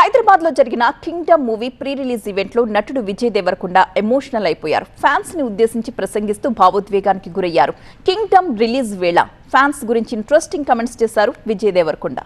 హైదరాబాద్లో జరిగిన kingdom movie pre release ఈవెంట్లో నటుడు విజయ్ దేవరకొండ ఎమోషనల్ అయిపోయారు. ఫ్యాన్స్ని ఉద్దేశించి ప్రసంగిస్తూ భావోద్వేగానికి గురయ్యారు. కింగ్డమ్ రిలీజ్ వేళ ఫ్యాన్స్ గురించి ఇంట్రెస్టింగ్ కమెంట్స్ చేశారు విజయ్ దేవరకొండ.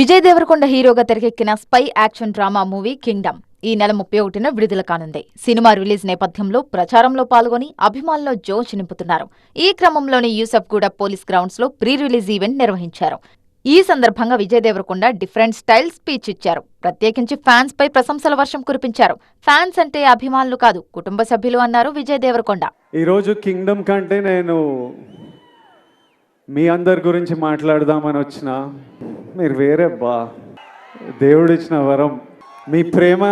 విజయ్ దేవరకొండ హీరోగా తెరకెక్కిన spy action drama movie kingdom ఈ నెల ముప్పై ఒకటిన విడుదల కానుంది. సినిమా రిలీజ్ నేపథ్యంలో ప్రచారంలో పాల్గొని అభిమానుల్లో జోష్ నింపుతున్నారు. ఈ క్రమంలోనే యూసఫ్ గూడ పోలీస్ గ్రౌండ్స్లో ప్రీ రిలీజ్ ఈవెంట్ నిర్వహించారు. ఈ సందర్భంగా Vijay Deverakonda different style speech ఇచ్చారు. ప్రత్యేకించి ఫ్యాన్స్ పై ప్రశంసల వర్షం కురిపించారు. ఫ్యాన్స్ అంటే అభిమానులు కాదు కుటుంబ సభ్యులు అన్నారు విజయ్ దేవరకొండ. ఈరోజు కింగ్డమ్ కంటే నేను మీ అందరి గురించి మాట్లాడదామని వచ్చిన. మీరు వేరే బా దేవుడిచ్చిన వరం. మీ ప్రేమ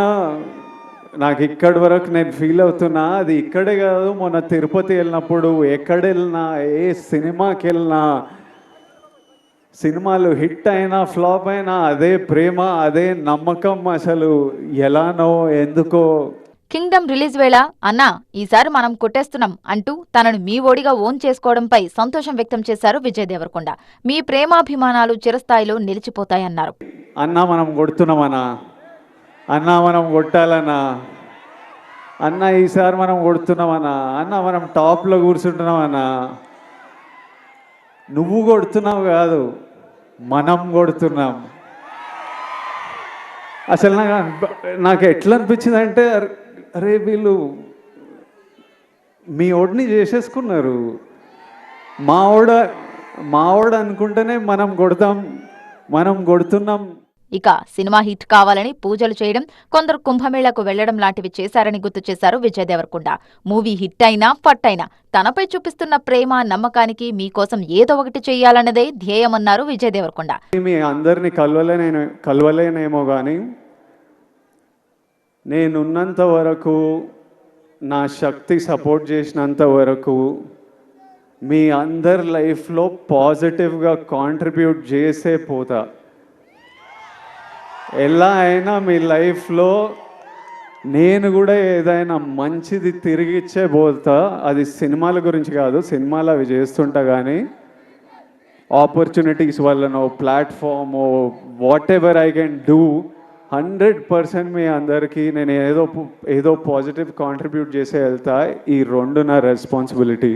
నాకు ఇక్కడి వరకు నేను ఫీల్ అవుతున్నా. అది ఇక్కడే కాదు మొన్న తిరుపతి వెళ్ళినప్పుడు ఎక్కడ వెళ్ళినా ఏ సినిమాకి వెళ్ళినా సినిమాలు హిట్ అయినా ఫ్లాప్ అయినా అదే ప్రేమ అదే నమ్మకం అసలు. ఎలానో ఎందుకో. కింగ్డమ్ రిలీజ్ వేళ అన్నా ఈసారి మనం కొట్టేస్తున్నాం అంటూ తనను మీ ఓడిగా ఓన్ చేసుకోవడంపై సంతోషం వ్యక్తం చేశారు విజయ్ దేవరకొండ. మీ ప్రేమాభిమానాలు చిరస్థాయిలో నిలిచిపోతాయన్నారు. అన్నా మనం కొడుతున్నామన్నా అన్నా. మనం కొట్టాలన్నా. అన్న ఈసారి మనం కొడుతున్నామన్నా అన్న. మనం టాప్లో కూర్చుంటున్నామన్నా నువ్వు కొడుతున్నావు కాదు మనం కొడుతున్నాం. అసలు నాకు నాకు ఎట్లా అనిపించింది అంటే అరే వీళ్ళు మీ ఓడిని చేసేసుకున్నారు. మా ఓడ మా ఓడ అనుకుంటేనే మనం కొడతాం మనం కొడుతున్నాం ఇక సినిమా హిట్ కావాలని పూజలు చేయడం కొందరు కుంభమేళకు వెళ్ళడం లాంటివి చేశారని గుర్తు చేశారు విజయ్ దేవరకొండ. మూవీ హిట్ అయినా ఫట్ అయినా తనపై చూపిస్తున్న ప్రేమ నమ్మకానికి మీకోసం ఏదో ఒకటి చేయాలన్నదే ధ్యేయమన్నారు విజయ్ దేవరకొండ. మీ అందరిని కలవలేనే కలవలేనేమో కానీ నేనున్నంత వరకు నా శక్తి సపోర్ట్ చేసినంత వరకు మీ అందరి లైఫ్లో పాజిటివ్గా కాంట్రిబ్యూట్ చేసే పోతా. ఎలా అయినా మీ లైఫ్లో నేను కూడా ఏదైనా మంచిది తిరిగిచ్చే పోతా అది సినిమాల గురించి కాదు సినిమాలు అవి చేస్తుంటా కానీ ఆపర్చునిటీస్ వల్లనో platform whatever I can do hundred percent మీ అందరికీ నేను ఏదో ఏదో పాజిటివ్ కాంట్రిబ్యూట్ చేసే వెళ్తా ఈ రెండు నా రెస్పాన్సిబిలిటీ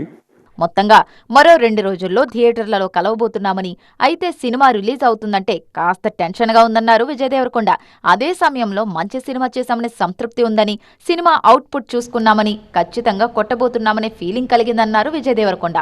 మొత్తంగా మరో రెండు రోజుల్లో థియేటర్లలో కలవబోతున్నామని అయితే సినిమా రిలీజ్ అవుతుందంటే కాస్త టెన్షన్గా ఉందన్నారు విజయ్ దేవరకొండ. అదే సమయంలో మంచి సినిమా చేశామనే సంతృప్తి ఉందని సినిమా అవుట్పుట్ చూసుకున్నామని ఖచ్చితంగా కొట్టబోతున్నామనే ఫీలింగ్ కలిగిందన్నారు విజయ్ దేవరకొండ.